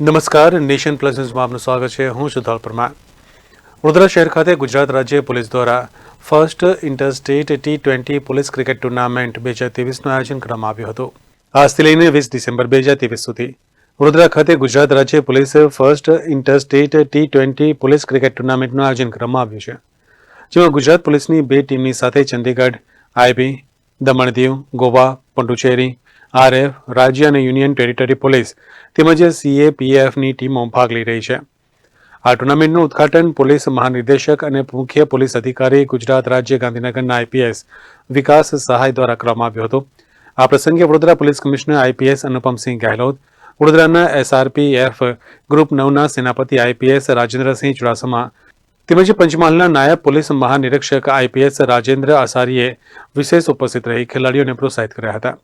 નમસ્કાર, nation plus ન્યૂઝમાં આપનું સ્વાગત છે. હું સુધાર પરમાર. વડોદરા શહેર ખાતે ગુજરાત રાજ્ય પોલીસ દ્વારા first interstate T twenty police cricket tournament બે હજાર ત્રેવીસનું આયોજન કરવામાં આવ્યું હતું. આજથી લઈને વીસ ડિસેમ્બર બે હજાર ત્રેવીસ સુધી. વડોદરા ખાતે ગુજરાત રાજ્ય પોલીસે first interstate T twenty police cricket ટુર્નામેન્ટનું આયોજન કરવામાં આવ્યું છે. જેમાં ગુજરાત પોલીસની બે ટીમની સાથે ચંદીગઢ આઈબી દમણ દીવ ગોવા, પોંડુચેરી આરએફ, રાજ્ય અને યુનિયન ટેરિટરી પોલીસ તેમજ સીએપીએફની ટીમો ભાગ લઈ રહી છે. આ ટુર્નામેન્ટનું ઉદ્ઘાટન પોલીસ મહાનિર્દેશક અને મુખ્ય પોલીસ અધિકારી ગુજરાત રાજ્ય ગાંધીનગરના આઈપીએસ વિકાસ સહાય દ્વારા કરવામાં આવ્યું હતું. આ પ્રસંગે Vadodara police commissioner IPS Anupamsinh Gehlot, વડોદરાના એસઆરપીએફ ગ્રુપ નવના સેનાપતિ આઈપીએસ રાજેન્દ્રસિંહ ચુડાસમા તેમજ પંચમહાલના નાયબ પોલીસ મહાનિરીક્ષક આઈપીએસ રાજેન્દ્ર આસારીએ વિશેષ ઉપસ્થિત રહી ખેલાડીઓને પ્રોત્સાહિત કર્યા હતા.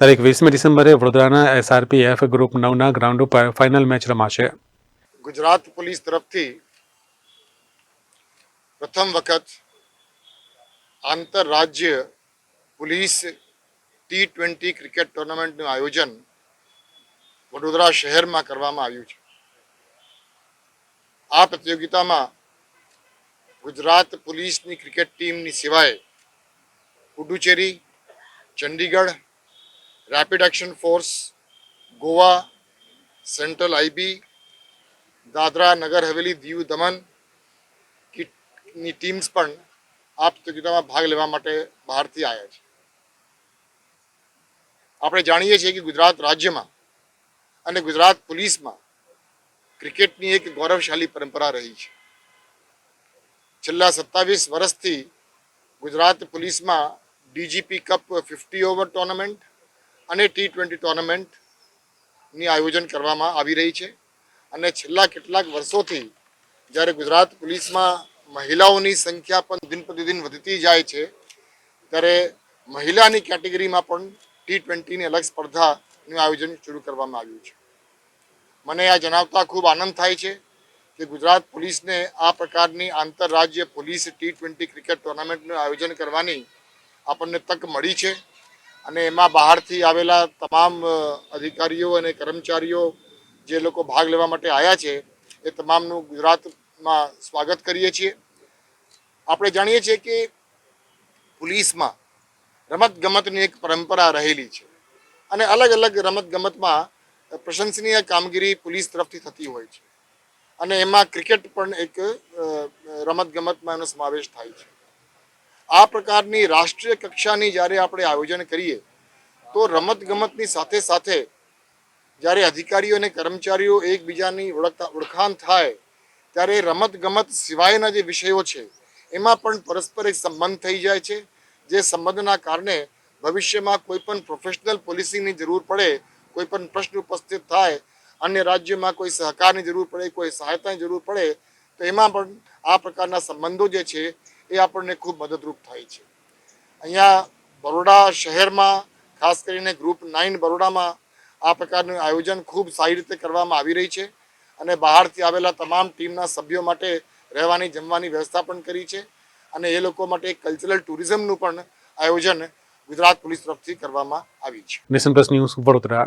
તારીખ વીસમી ડિસેમ્બરે વડોદરાના એસઆરપીએફ ગ્રુપ નવના ગ્રાઉન્ડ ઉપર ફાઇનલ મેચ રમાશે. ગુજરાત પોલીસ તરફથી પ્રથમ વખત આંતરરાજ્ય પોલીસ ટી ટ્વેન્ટી ક્રિકેટ ટુર્નામેન્ટનું આયોજન વડોદરા શહેરમાં કરવામાં આવ્યું છે. આ પ્રતિયોગિતામાં ગુજરાત પોલીસની ક્રિકેટ ટીમની સિવાય Puducherry, Chandigarh rapid action force Goa central IB Dadra Nagar Haveli Diu દમનની teams પણ આ પ્રતિયોગિતામાં ભાગ લેવા માટે બહારથી આવ્યા છે આપણે જાણીએ છીએ કે ગુજરાત રાજ્યમાં અને ગુજરાત પોલીસમાં ક્રિકેટની એક ગૌરવશાળી પરંપરા રહી છે છેલ્લા સત્તાવીસ વર્ષથી ગુજરાત પોલીસમાં DGP cup fifty over tournament અને ટી ટ્વેન્ટી ટુર્નામેન્ટની આયોજન કરવામાં આવી રહી છે. અને છેલ્લા કેટલાક વર્ષોથી જ્યારે ગુજરાત પોલીસમાં મહિલાઓની સંખ્યા પણ દિન પ્રતિદિન વધતી જાય છે, ત્યારે મહિલાની કેટેગરીમાં પણ ટી ટ્વેન્ટીની અલગ સ્પર્ધાનું આયોજન શરૂ કરવામાં આવ્યું છે. મને આ જણાવતા ખૂબ આનંદ થાય છે કે ગુજરાત પોલીસને આ પ્રકારની આંતરરાજ્ય પોલીસ ટી ટ્વેન્ટી ક્રિકેટ ટુર્નામેન્ટનું આયોજન કરવાની આપણને તક મળી છે. અને એમાં બહારથી આવેલા તમામ અધિકારીઓ અને કર્મચારીઓ જે લોકો ભાગ લેવા માટે આવ્યા છે, એ તમામનું ગુજરાતમાં સ્વાગત કરીએ છીએ. આપણે જાણીએ છીએ કે પોલીસમાં રમત ગમતની એક પરંપરા રહેલી છે અને અલગ અલગ રમત ગમતમાં પ્રશંસનીય કામગીરી પોલીસ તરફથી થતી હોય છે અને એમાં ક્રિકેટ પણ એક રમત ગમતમાં એનો સમાવેશ થાય છે. આ પ્રકારની રાષ્ટ્રીય કક્ષાની જ્યારે આપણે આયોજન કરીએ, તો રમત ગમતની સાથે સાથે જ્યારે અધિકારીઓ અને કર્મચારીઓ એકબીજાની ઓળખતા, ઓળખાણ થાય, ત્યારે રમત ગમત સિવાયના જે વિષયો છે, એમાં પણ પરસ્પર એક સંબંધ થઈ જાય છે, જે સંબંધના કારણે ભવિષ્યમાં કોઈ પણ પ્રોફેશનલ પોલિસીની જરૂર પડે, કોઈ પણ પ્રશ્ન ઉપસ્થિત થાય, અન્ય રાજ્યમાં કોઈ સહકારની જરૂર પડે, કોઈ સહાયતાની જરૂર પડે, તો એમાં પણ આ પ્રકારના સંબંધો જે છે એ આપણને ખૂબ મદદરૂપ થાય છે. અહીંયા બરોડા શહેરમાં, ખાસ કરીને ગ્રુપ નાઇન બરોડામાં આ પ્રકારનું આયોજન ખૂબ સારી રીતે કરવામાં આવી રહી છે અને બહારથી આવેલા તમામ ટીમના સભ્યો માટે રહેવાની, જમવાની વ્યવસ્થા પણ કરી છે અને એ લોકો માટે કલ્ચરલ ટુરિઝમનું પણ આયોજન ગુજરાત પોલીસ તરફથી કરવામાં આવી છે. Nation plus news Vadodara.